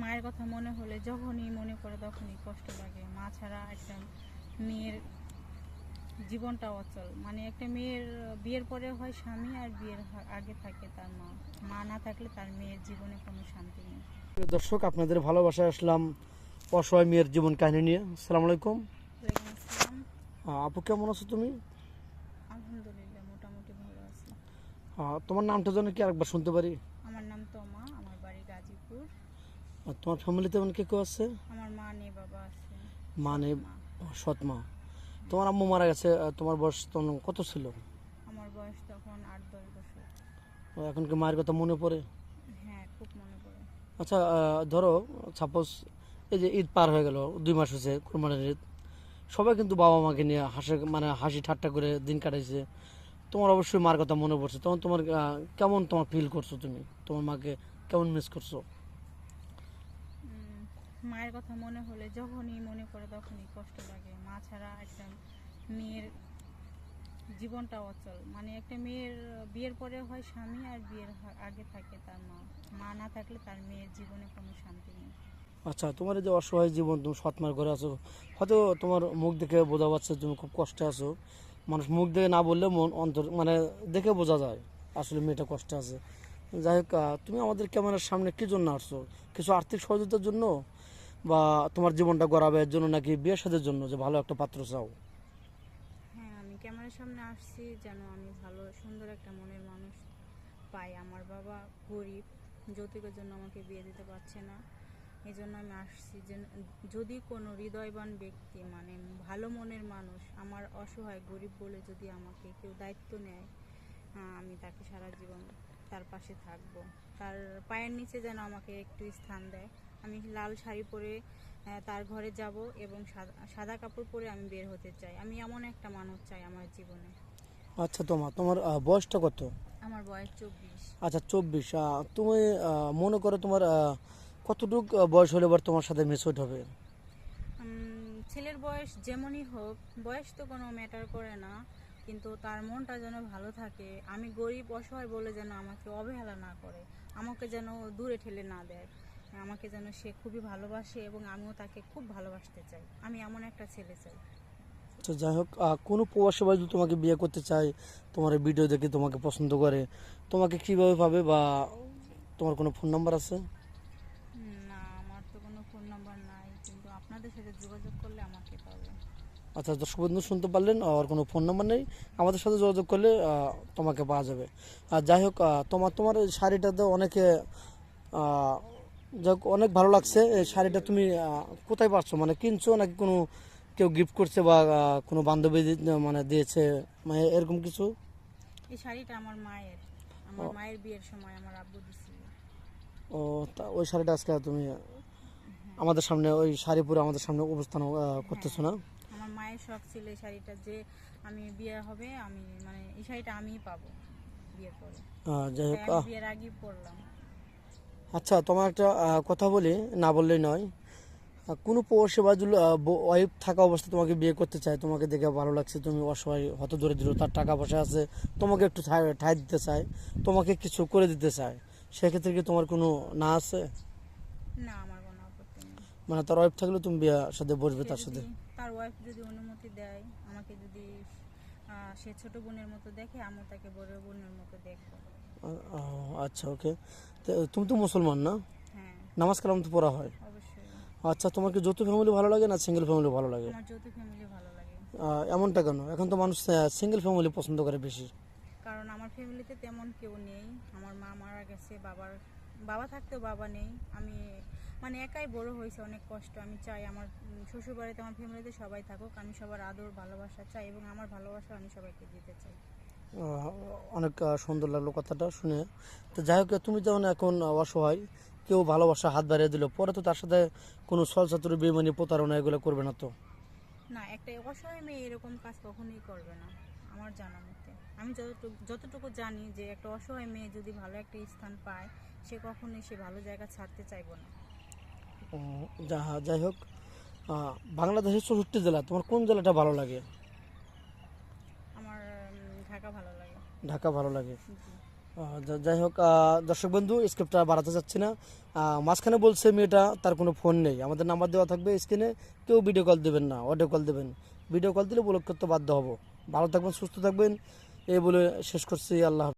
মায়ের কথা মনে হলে যখনই মনে করে তখনই কষ্ট লাগে। মা ছাড়া একটা মেয়ের জীবনটা অচল। মানে একটা মেয়ের বিয়ের পরে হয় স্বামী আর বিয়ের আগে থাকে তার মা। মা না থাকলে তার মেয়ের জীবনে কোনো শান্তি নেই। দর্শক আপনাদের ভালোবাসায় আসলাম অসহায় মেয়ের জীবন কাহিনী নিয়ে। সালাম আলাইকুম। আপু কেমন আছো তুমি? আলহামদুলিল্লাহ মোটামুটি ভালো আছি। তোমার নামটা যেন কি আরেকবার শুনতে পারি? আমার নাম তমা আমার বাড়ি গাজীপুর। আর তোমার ফ্যামিলিতে এমন কে কেউ আছে? আমার মা নেই বাবা আছে। মা নেই সৎ মা। তোমার আম্মু মারা গেছে তোমার বয়স তখন কত ছিল? আমার বয়স তখন আট দশ বছর। এখন কি মায়ের কথা মনে পড়ে? হ্যাঁ খুব মনে পড়ে। আচ্ছা ধরো সাপোজ এই যে ঈদ পার হয়ে গেল দুই মাস হয়েছে কোরবানির ঈদ। সবাই কিন্তু বাবা মাকে নিয়ে হাসে মানে হাসি ঠাট্টা করে দিন কাটাইছে। তোমার অবশ্যই মার কথা মনে পড়ছে। তখন তোমার কেমন তোমার ফিল করছ তুমি? তোমার মাকে কেমন মিস করছ? মায়ের কথা মনে হলে যখনই মনে করে তখনই কষ্ট লাগে। মা ছাড়া একটা মেয়ের জীবনটা অচল। মানে একটা মেয়ের, বিয়ের পরে হয় স্বামী আর বিয়ের আগে থাকে তার মা। মা না থাকলে তার মেয়ের জীবনে কোনো শান্তি নেই। আচ্ছা তোমার যে অসহায় জীবন, তুমি সৎমার ঘরে আছো, হয়তো তোমার মুখ দেখে বোঝা যাচ্ছে তুমি খুব কষ্টে আছো। মানুষ মুখ দেখে না বললে মন, অন্তর মানে দেখে বোঝা যায় আসলে মেয়েটা কষ্টে আছে। যাই হোক তুমি আমাদের ক্যামেরার সামনে কি জন্য আসছো? কিছু আর্থিক সহযোগিতার জন্য? বা তোমার জীবনটা গড়াবে এর জন্য নাকি বিয়ে সাদের জন্য, যে ভালো একটা পাত্র চাও? হ্যাঁ আমি ক্যামেরার সামনে আসছি যেন আমি ভালো, সুন্দর একটা মনের মানুষ পাই। আমার বাবা গরিব, যৌতুকের জন্য আমাকে বিয়ে দিতে পারছে না। এই জন্য আমি আসছি যে যদি কোনো হৃদয়বান ব্যক্তি মানে ভালো মনের মানুষ, আমার অসহায় গরিব বলে যদি আমাকে কেউ দায়িত্ব নেয় আমি তাকে সারা জীবন তার পাশে থাকব। তার পায়ের নিচে যেন আমাকে একটু স্থান দেয়। আমি লাল শাড়ি পরে তার ঘরে যাব এবং সাদা কাপড় পরে আমি বের হতে চাই। আমি এমন একটা মানুষ চাই আমার জীবনে। আচ্ছা তোমার তোমার বয়সটা কত? আমার বয়স চব্বিশ। আচ্ছা চব্বিশ তুমি মনে করো তোমার কতটুক বয়স হলে এবার তোমার সাথে মেসোড হবে? ছেলের বয়স যেমনই হোক বয়স তো কোনো ম্যাটার করে না কিন্তু তার মনটা যেন ভালো থাকে। আমি গরিব অসহায় বলে যেন আমাকে অবহেলা না করে আমাকে যেন দূরে ঠেলে না দেয়। আমাকে যেন সে খুবই ভালোবাসে এবং আমিও তাকে খুব ভালোবাসতে চাই। আমি এমন একটা ছেলে চাই। তো যাই হোক কোনো প্রবাসী ভাই যদি তোমাকে বিয়ে করতে চায় তোমার ভিডিও দেখে তোমাকে পছন্দ করে তোমাকে কীভাবে পাবে বা তোমার কোনো ফোন নাম্বার আছে? না আমার তো কোনো ফোন নাম্বার নাই কিন্তু আপনাদের সাথে যোগাযোগ করলে আমাকে পাবে। আচ্ছা দর্শক বন্ধু শুনতে পারলেন আর কোনো ফোন নাম্বার নেই। আমাদের সাথে যোগাযোগ করলে তোমাকে পাওয়া যাবে। আর যাই হোক তোমার তোমার শাড়িটাতে অনেকে যাই অনেক ভালো লাগছে। এই শাড়িটা তুমি কোথায় পাচ্ছ? মানে কিনছো নাকি কোনো কেউ গিফট করছে বা কোনো বান্ধবী মানে দিয়েছে? মানে এরকম কিছু? এই শাড়িটা আমার মায়ের। আমার মায়ের বিয়ের সময় আমার আব্বু দিছিল। ও তা ওই শাড়িটা আজকে তুমি আমাদের সামনে ওই শাড়ি পরে আমাদের সামনে অবস্থান করতেছো না? আমার মায়ের শখ ছিল এই শাড়িটা যে আমি বিয়ে হবে আমি মানে এই শাড়িটা আমিই পাবো বিয়ের পরে। বিয়ের আগেই পরলাম। আচ্ছা তোমার একটা কথা বলি না বললেই নয়। কোনো প্রবাসী বা যদি ওয়াইফ থাকা অবস্থায় তোমাকে বিয়ে করতে চায় তোমাকে দেখে ভালো লাগছে তুমি অসহায় হত দরিদ্র তার টাকা পয়সা আছে তোমাকে একটু ঠাঁই দিতে চায় তোমাকে কিছু করে দিতে চায় সেক্ষেত্রে কি তোমার কোনো না আছে? না আমার কোনো মানে তার ওয়াইফ থাকলে তুমি বিয়ের সাথে বসবে তার সাথে? তার ওয়াইফ যদি অনুমতি দেয় আমাকে যদি সে ছোট বোনের মতো দেখে আমি তাকে বড় বোনের মতো দেখব। আচ্ছা ওকে তুমি তো মুসলমান না? হ্যাঁ। নামাজ কালাম তো পড়া হয়। অবশ্যই। আচ্ছা তোমার কি যৌথ ফ্যামিলি ভালো লাগে না সিঙ্গেল ফ্যামিলি ভালো লাগে? আমার যৌথ ফ্যামিলি ভালো লাগে। এমনটা কেন? এখন তো মানুষ সিঙ্গেল ফ্যামিলি পছন্দ করে বেশি। কারণ আমার ফ্যামিলিতে তেমন কেউ নেই। আমার মা মারা গেছে বাবার বাবা থাকতেও বাবা নেই। আমি মানে একাই বড় হয়েছে অনেক কষ্ট। আমি চাই আমার শ্বশুরবাড়িতে আমার ফ্যামিলিতে সবাই থাকুক আমি সবার আদর ভালোবাসা চাই এবং আমার ভালোবাসা আমি সবাইকে দিতে চাই। অনেক সুন্দর লাগল কথাটা শুনে। তো যাই হোক তুমি যেমন এখন অসহায় কেউ ভালোবাসা হাত বাড়িয়ে দিল পরে তো তার সাথে কোনো ছলচাতুর বেমানি প্রতারণা এগুলো করবে না তো? না একটা অসহায় মেয়ে এরকম কাজ কখনোই করবে না আমার জানা মতে। আমি যতটুকু যতটুকু জানি যে একটা অসহায় মেয়ে যদি ভালো একটা স্থান পায় সে কখনোই সে ভালো জায়গা ছাড়তে চাইব না। যা যাই হোক বাংলাদেশের চৌষট্টি জেলা তোমার কোন জেলাটা ভালো লাগে? আমার ঢাকা ভালো লাগে। ঢাকা ভালো লাগে। যাই হোক দর্শক বন্ধু স্ক্রিপ্টটা বাড়াতে চাচ্ছি না। মাঝখানে বলছে মেয়েটা তার কোনো ফোন নেই। আমাদের নাম্বার দেওয়া থাকবে স্ক্রিনে কেউ ভিডিও কল দেবেন না অডিও কল দেবেন। ভিডিও কল দিলে ব্লক করতে বাধ্য হব। ভালো থাকবেন সুস্থ থাকবেন। এই বলে শেষ করছি আল্লাহ।